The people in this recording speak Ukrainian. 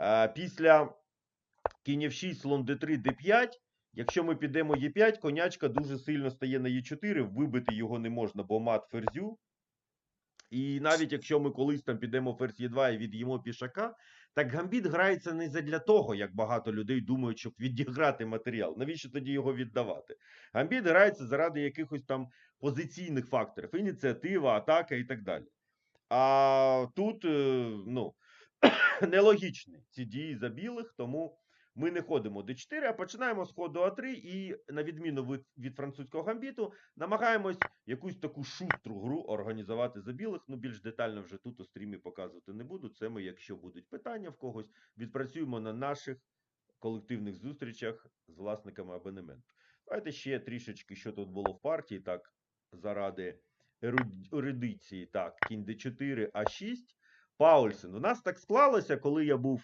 Е, Після кінь F6, слон D3, D5. Якщо ми підемо Е5, конячка дуже сильно стає на Е4, вибити його не можна, бо мат ферзю. І навіть якщо ми колись там підемо ферзь Е2 і від'їмо пішака, так гамбіт грається не задля того, як багато людей думають, щоб відіграти матеріал. Навіщо тоді його віддавати? Гамбіт грається заради якихось там позиційних факторів, ініціатива, атака і так далі. А тут е, ну, нелогічні ці дії за білих, тому ми не ходимо d4, а починаємо з ходу А3 і, на відміну від, французького гамбіту, намагаємось якусь таку шустру гру організувати за білих. Ну, більш детально вже тут у стрімі показувати не буду. Це ми, якщо будуть питання в когось, відпрацюємо на наших колективних зустрічах з власниками абонементу. Давайте ще трішечки, що тут було в партії, так, заради еруд- ерудиції. Так, кінь d4, а6. Паульсен. У нас так склалося, коли я був